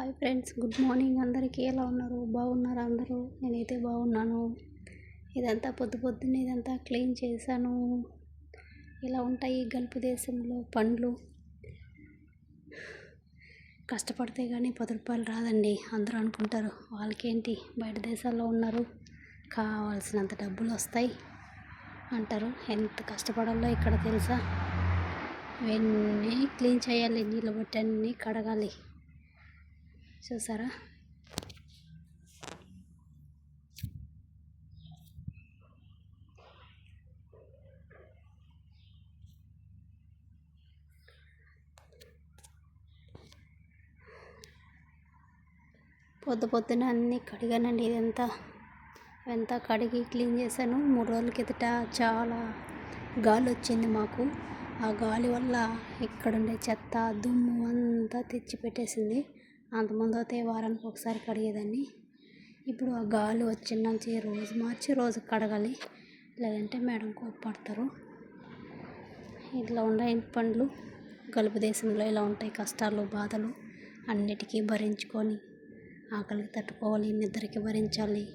Hi friends good morning. అందరికీ ఎలా ఉన్నారు? బాగున్నారా అందరూ? నేనైతే బాగున్నాను. ఇదంతా పొద్దు పొద్దున్న ఇదంతా క్లీన్ చేశాను. ఇలా ఉంటాయి గల్పు దేశంలో పండ్లు? కష్టపడితే కానీ పది రూపాయలు రాదండి. అందరూ అనుకుంటారు వాళ్ళకేంటి? బయట దేశాల్లో ఉన్నారు. కావాల్సినంత డబ్బులు వస్తాయి అంటారు. ఎంత కష్టపడాలో ఇక్కడ తెలుసా? ఇవన్నీ క్లీన్ చేయాలి నీళ్ళు బట్టి అన్నీ కడగాలి. చూసారా? పొద్దు పొద్దున అన్నీ కడిగానండి ఇదంతా. ఇదంతా కడిగి క్లీన్ చేశాను. మూడు రోజుల కిందట చాలా గాలి వచ్చింది మాకు. ఆ గాలి వల్ల ఇక్కడుండే చెత్త దుమ్ము అంతా తెచ్చి పెట్టేసింది అంతకుముందు అయితే వారానికి ఒకసారి కడిగేదాన్ని. ఇప్పుడు ఆ గాలి వచ్చిన రోజు మార్చి రోజు కడగాలి. లేదంటే మేడం కోప్పడతారు. ఇట్లా ఉండే పండ్లు గలుపు దేశంలో ఇలా ఉంటాయి. కష్టాలు బాధలు అన్నిటికీ భరించుకొని ఆకలికి తట్టుకోవాలి నిద్రకి భరించాలి.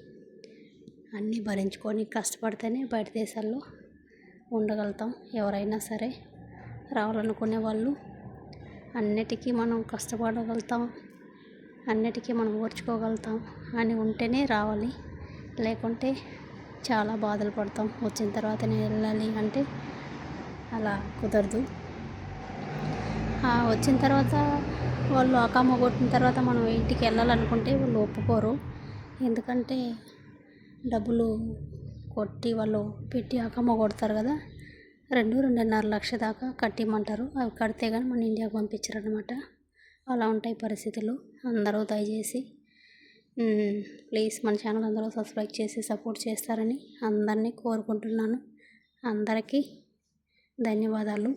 అన్నీ భరించుకొని కష్టపడితేనే బయట దేశాల్లో ఉండగలుగుతాం. ఎవరైనా సరే రావాలనుకునే వాళ్ళు అన్నిటికీ మనం కష్టపడగలుగుతాం. అన్నిటికీ మనం ఓర్చుకోగలుగుతాం అని ఉంటేనే రావాలి. లేకుంటే చాలా బాధలు పడతాం. వచ్చిన తర్వాత వెళ్ళాలి అంటే అలా కుదరదు. వచ్చిన తర్వాత వాళ్ళు అకామ కొట్టిన తర్వాత మనం ఇంటికి వెళ్ళాలనుకుంటే వాళ్ళు ఒప్పుకోరు. ఎందుకంటే డబ్బులు కొట్టి వాళ్ళు పెట్టి అకామ కొడతారు కదా. రెండు రెండున్నర లక్ష దాకా కట్టిమంటారు. అవి కడితే కానీ మన ఇండియాకి పంపించరు అనమాట అలా ఉంటాయి పరిస్థితులు. అందరూ దయచేసి ప్లీజ్ మన ఛానల్ అందరూ సబ్స్క్రైబ్ చేసి సపోర్ట్ చేస్తారని అందరినీ కోరుకుంటున్నాను. అందరికీ ధన్యవాదాలు.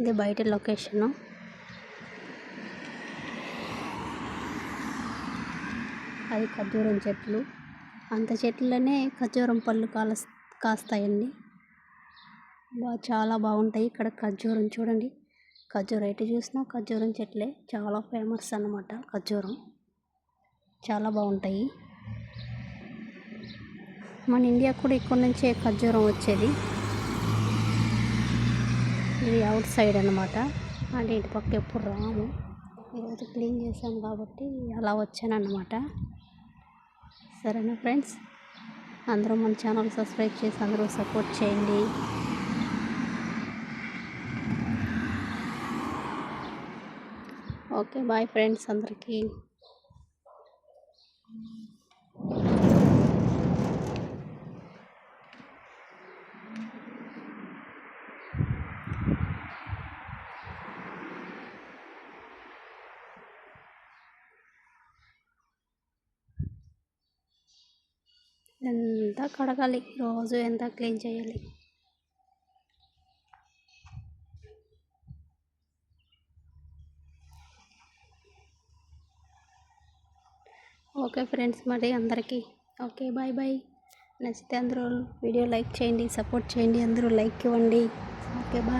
ఇది బయట లొకేషను. అది ఖర్జూరం చెట్లు. అంత చెట్లనే ఖర్జూరం పళ్ళు కాల కాస్తాయండి. బా చాలా బాగుంటాయి ఇక్కడ ఖర్జూరం చూడండి. ఖర్జూరం ఎటు చూసినా ఖర్జూరం చెట్లే. చాలా ఫేమస్ అన్నమాట ఖర్జూరం. చాలా బాగుంటాయి. మన ఇండియా కూడా ఇక్కడ నుంచే ఖర్జూరం వచ్చేది. ఇది అవుట్ సైడ్ అనమాట అంటే ఇటు పక్క ఎప్పుడు రాము. ఈరోజు క్లీన్ చేశాను కాబట్టి అలా వచ్చాను అన్నమాట సరేనా ఫ్రెండ్స్? అందరూ మన ఛానల్ సబ్స్క్రైబ్ చేసి అందరూ సపోర్ట్ చేయండి. ఓకే బాయ్ ఫ్రెండ్స్ అందరికీ. ఎంత కడగాలి? రోజు ఎంత క్లీన్ చేయాలి? ఓకే ఫ్రెండ్స్ మరి అందరికీ. Okay bye bye. నచ్చితే అందరూ వీడియో లైక్ చేయండి సపోర్ట్ చేయండి అందరూ లైక్ ఇవ్వండి. Okay bye.